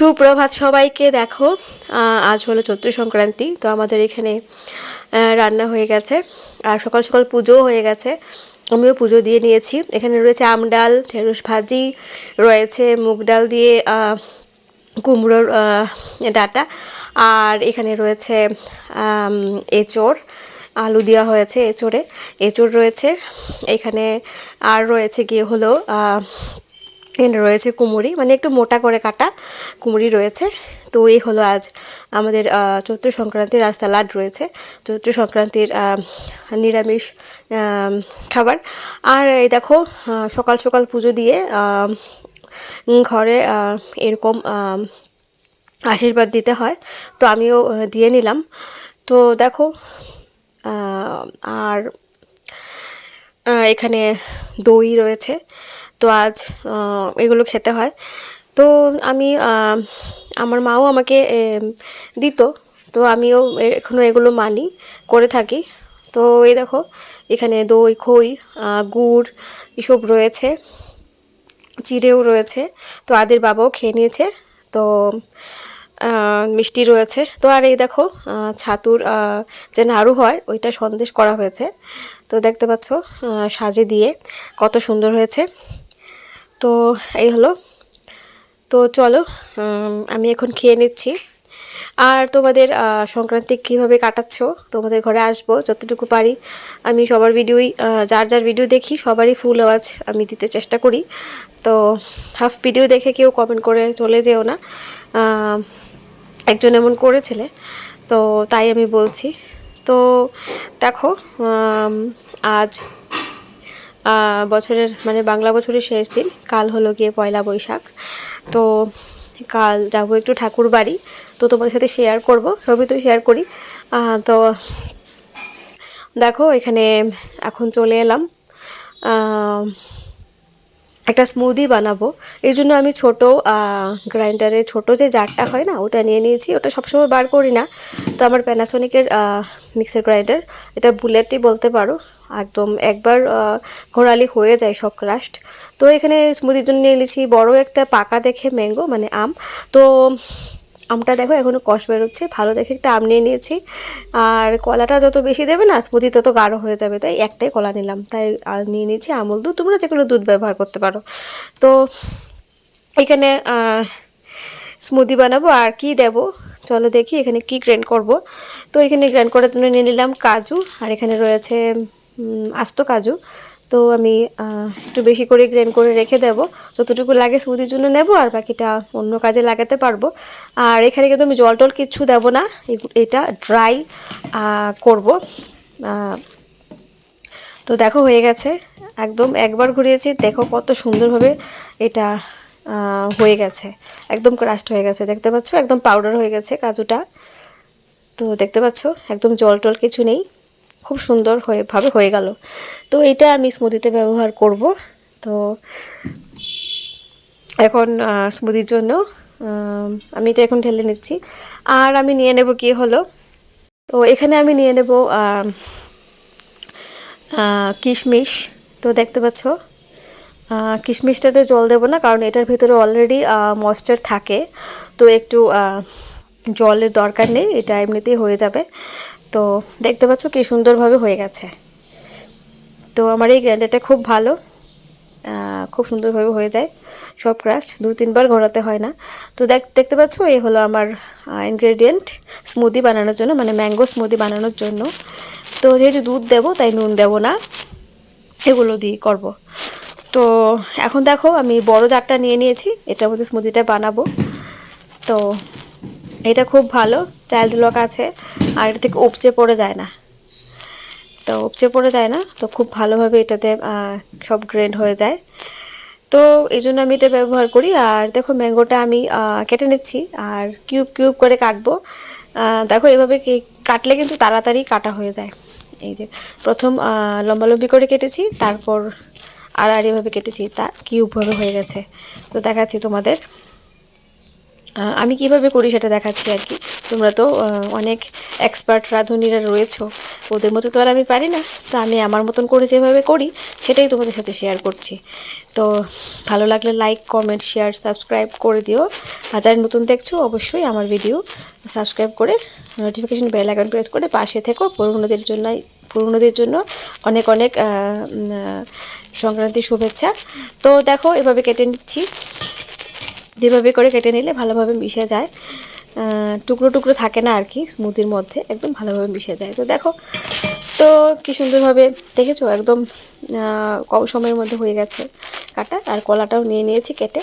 সুপ্রভাত সবাইকে। দেখো আজ হলো চৈত্র সংক্রান্তি, তো আমাদের এখানে রান্না হয়ে গেছে, আর সকাল সকাল পুজোও হয়ে গেছে। আমিও পুজো দিয়ে নিয়েছি। এখানে রয়েছে আম ডাল, ঢেঁড়স ভাজি, রয়েছে মুগ ডাল দিয়ে কুমড়োর ডাঁটা, আর এখানে রয়েছে এঁচোড়, আলু দেওয়া হয়েছে এঁচোড়ে। এঁচোড় রয়েছে। এখানে আর রয়েছে গিয়ে হলো রয়েছে কুমুরি মানে একটু মোটা করে কাটা কুমুরি রয়েছে। তো এই হলো আজ আমাদের চৈত্র সংক্রান্তির আর স্যালাড রয়েছে। চৈত্র সংক্রান্তির নিরামিষ খাবার। আর এই দেখো সকাল সকাল পুজো দিয়ে ঘরে এরকম আশীর্বাদ দিতে হয়। তো আমিও দিয়ে নিলাম। তো দেখো আর এখানে দই রয়েছে। তো আজ এগুলো খেতে হয়। তো আমি আমার মাও আমাকে দিত। তো আমিও এখনও এগুলো মানি, করে থাকি। তো এই দেখো, এখানে দই, খই গুড় এসব রয়েছে। চিড়েও রয়েছে। তো আদের বাবাও খেয়ে নিয়েছে। তো মিষ্টি রয়েছে। তো আর এই দেখো ছাতুর যে নাড়ু হয়, ওইটা সন্দেশ করা হয়েছে। তো দেখতে পাচ্ছ সাজে দিয়ে কত সুন্দর হয়েছে। তো এই হলো। তো চলো আমি এখন খেয়ে নিচ্ছি। আর তোমাদের সংক্রান্তি কীভাবে কাটাচ্ছ, তোমাদের ঘরে আসব, যতটুকু পারি। আমি সবার ভিডিওই যার যার ভিডিও দেখি, সবারই ফুল আওয়াজ আমি দিতে চেষ্টা করি। তো হাফ ভিডিও দেখে কেউ কমেন্ট করে চলে যেও না। একজন এমন করেছিলে, তো তাই আমি বলছি। তো দেখো আজ বছরের মানে বাংলা বছরের শেষ দিন, কাল হলো গিয়ে পয়লা বৈশাখ। তো কাল যাব একটু ঠাকুর বাড়ি, তো তোমাদের সাথে শেয়ার করব সবই তো শেয়ার করি। তো দেখো, এখানে এখন চলে এলাম। একটা স্মুদি বানাবো। এই জন্য আমি ছোটো গ্রাইন্ডারে ছোট যে জারটা হয় না, ওটা নিয়ে নিয়েছি। ওটা সবসময় বার করি না। তো আমার প্যানাসোনিকের মিক্সার গ্রাইন্ডার এটা বুলেটই বলতে পারো। একদম একবার ঘোরালি হয়ে যায় সব ক্রাস্ট তো এখানে স্মুদির জন্য নিয়ে নিয়েছি বড় একটা পাকা দেখে ম্যাঙ্গো মানে আম। তো আমটা দেখো এখনও কষ বেরোচ্ছে, ভালো দেখে একটা আম নিয়ে নিয়েছি। আর কলাটা যত বেশি দেবে না স্মুদি তত গাঢ় হয়ে যাবে। তাই একটাই কলা নিলাম। তাই নিয়ে নিয়েছি আমুল দুধ। তোমরা যে কোনো দুধ ব্যবহার করতে পারো। তো এখানে স্মুদি বানাবো। আর কি দেব? চলো দেখি এখানে কি গ্র্যান্ড করব। তো এখানে গ্র্যান্ড করার জন্য নিয়ে নিলাম কাজু। আর এখানে রয়েছে আস্ত কাজু। তো আমি একটু বেশি করে গ্রেন করে রেখে দেব। যতটুকু লাগে স্মুদির জন্য নেব, আর বাকিটা অন্য কাজে লাগাতে পারব। আর এখানে কিন্তু আমি জল টল কিচ্ছু দেবো না। এটা ড্রাই করব। তো দেখো হয়ে গেছে। একদম একবার ঘুরিয়েছি, দেখো কত সুন্দরভাবে এটা হয়ে গেছে। একদম ক্রাস্ট হয়ে গেছে, দেখতে পাচ্ছ? একদম পাউডার হয়ে গেছে কাজুটা। তো দেখতে পাচ্ছ? একদম জল টল কিছু নেই। খুব সুন্দর হয়ে, ভাবে হয়ে গেল। তো এটা আমি স্মুদিতে ব্যবহার করব। তো এখন স্মুদির জন্য আমি এটা এখন ঢেলে নিচ্ছি। আর আমি নিয়ে নেব কি হলো? তো এখানে আমি নিয়ে নেব কিশমিশ। তো দেখতে পাচ্ছ কিশমিশটাতে জল দেবো না, কারণ এটার ভিতরে অলরেডি ময়েশ্চার থাকে। তো একটু জলের দরকার নেই, এটা এমনিতেই হয়ে যাবে। তো দেখতে পাচ্ছ কি সুন্দরভাবে হয়ে গেছে। তো আমার এই গ্রাইন্ডারটা খুব ভালো। খুব সুন্দরভাবে হয়ে যায়। সব ক্রাস্ট দু তিনবার ঘোরাতে হয় না। তো দেখ, দেখতে পাচ্ছ এই হলো আমার ইনগ্রেডিয়েন্ট স্মুদি বানানোর জন্য মানে ম্যাঙ্গো স্মুদি বানানোর জন্য। তো যেহেতু দুধ দেবো, তাই নুন দেবো না। এগুলো দিয়ে করব। তো এখন দেখো, আমি বড় জারটা নিয়ে নিয়েছি। এটার মধ্যে স্মুদিটা বানাবো। তো এটা খুব ভালো চাইল্ড লক আছে, আর এটা থেকে উপচে পড়ে যায় না। তো উপচে পড়ে যায় না, তো খুব ভালোভাবে এটাতে সব গ্রেন্ড হয়ে যায়। তো এই জন্য আমি এটা ব্যবহার করি, আর দেখো ম্যাঙ্গোটা আমি কেটে নিচ্ছি, আর কিউব কিউব করে কাটবো। দেখো এভাবে কাটলে কিন্তু তাড়াতাড়ি কাটা হয়ে যায়। এই যে, প্রথম লম্বালম্বি করে কেটেছি, তারপর আর আর এভাবে কেটেছি, তা কিউবভাবে হয়ে গেছে। তো দেখাচ্ছি তোমাদের। আমি কীভাবে করি সেটা দেখাচ্ছি আর কি। তোমরা তো অনেক এক্সপার্ট রাঁধুনিরা রয়েছো। ওদের মতো তো আর আমি পারি না। তো আমি আমার মতন করে যেভাবে করি, সেটাই তোমাদের সাথে শেয়ার করছি। তো ভালো লাগলে লাইক কমেন্ট শেয়ার সাবস্ক্রাইব করে দিও। আর যারা নতুন দেখছ, অবশ্যই আমার ভিডিও সাবস্ক্রাইব করে নোটিফিকেশন বেল আইকন প্রেস করে পাশে থেকো। পুরনোদের জন্য পুরনোদের জন্য অনেক অনেক সংক্রান্তির শুভেচ্ছা। তো দেখো, এভাবে কেটে নিচ্ছি। যেভাবে করে কেটে নিলে ভালোভাবে মিশে যায়। টুকরো টুকরো থাকে না আর কি স্মুদির মধ্যে, একদম ভালোভাবে মিশে যায়। তো দেখো, তো কী সুন্দরভাবে দেখেছ? একদম কম সময়ের মধ্যে হয়ে গেছে কাটা, আর কলাটাও নিয়ে নিয়েছি কেটে।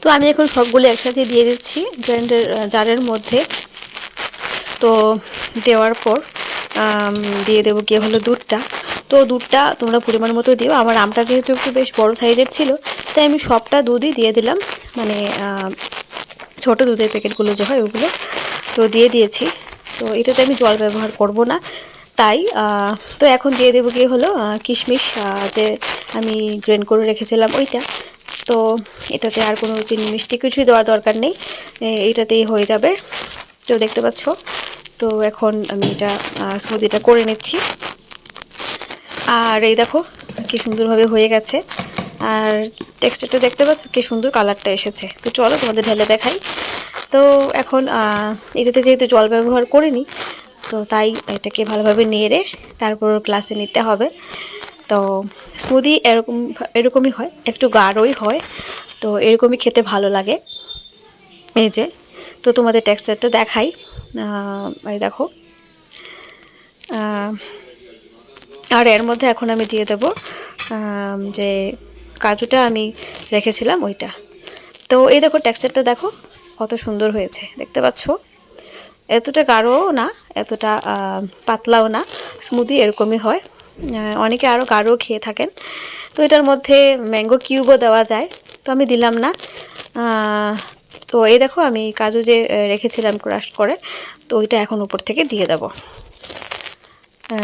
তো আমি এখন সবগুলো একসাথে দিয়ে দিচ্ছি গ্রাইন্ডার জারের মধ্যে। তো দেওয়ার পর দিয়ে দেবো গিয়ে হলো দুধটা। তো দুধটা তোমরা পরিমাণ মতো দিও। আমার আমটা যেহেতু একটু বেশ বড় সাইজের ছিল, তাই আমি সবটা দুধই দিয়ে দিলাম। মানে ছোট দুধের প্যাকেটগুলো যে হয় ওগুলো, তো দিয়ে দিয়েছি। তো এটাতে আমি জল ব্যবহার করব না, তাই তো এখন দিয়ে দেবো গিয়ে হলো কিশমিশ যে আমি গ্রেন করে রেখেছিলাম ওইটা। তো এটাতে আর কোনো চিনি মিষ্টি কিছুই দেওয়ার দরকার নেই এইটাতেই হয়ে যাবে। তো দেখতে পাচ্ছ, তো এখন আমি এটা স্মুদিটা করে নিচ্ছি। আর এই দেখো, কি সুন্দরভাবে হয়ে গেছে। আর টেক্সচারটা দেখতে পাচ্ছ, কি সুন্দর কালারটা এসেছে। তো চলো তোমাদের ঢেলে দেখাই। তো এখন এটাতে যেহেতু জল ব্যবহার করিনি, তো তাই এটাকে ভালোভাবে নেড়ে তারপর গ্লাসে নিতে হবে। তো স্মুদি এরকম, এরকমই হয়, একটু গাঢ়ই হয়। তো এরকমই খেতে ভালো লাগে। এই যে, তো তোমাদের টেক্সচারটা দেখাই। এই দেখো। আর এর মধ্যে এখন আমি দিয়ে দেবো যে কাজুটা আমি রেখেছিলাম ওইটা। তো এই দেখো টেক্সচারটা দেখো, কত সুন্দর হয়েছে, দেখতে পাচ্ছ? এতটা গাঢ়ও না, এতটা পাতলাও না স্মুদি এরকমই হয়। অনেকে আরও গাঢ়ও খেয়ে থাকেন। তো এটার মধ্যে ম্যাঙ্গো কিউবও দেওয়া যায়, তো আমি দিলাম না। তো এই দেখো আমি কাজু যে রেখেছিলাম ক্রাশ করে, তো ওইটা এখন উপর থেকে দিয়ে দেবো।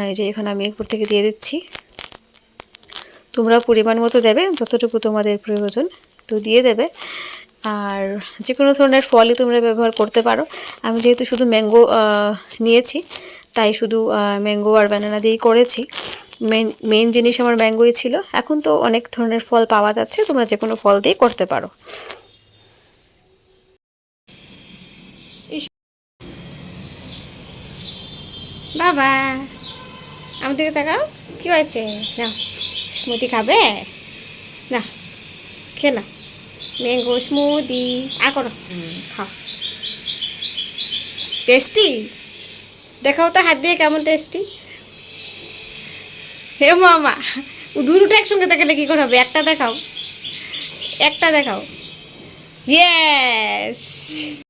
এই যে এখানে আমি উপর থেকে দিয়ে দিচ্ছি। তোমরা পরিমাণ মতো দেবে, যতটুকু তোমাদের প্রয়োজন, তো দিয়ে দেবে। আর যে কোনো ধরনের ফলই তোমরা ব্যবহার করতে পারো। আমি যেহেতু শুধু ম্যাঙ্গো নিয়েছি, তাই শুধু ম্যাঙ্গো আর ব্যানানা দিয়েই করেছি। মেন মেন জিনিস আমার ম্যাঙ্গোই ছিল। এখন তো অনেক ধরনের ফল পাওয়া যাচ্ছে, তোমরা যে কোনো ফল দিয়ে করতে পারো। বাবা! আমার দিকে তাকাও। কী হয়েছে? না স্মুদি খাবে? না খেলা ম্যাঙ্গো স্মুদি আর করো। খাও। টেস্টি দেখাও তো হাত দিয়ে কেমন টেস্টি হে মামা দুটো একসঙ্গে দেখালে কী করে হবে? একটা দেখাও। একটা দেখাও। ইয়েস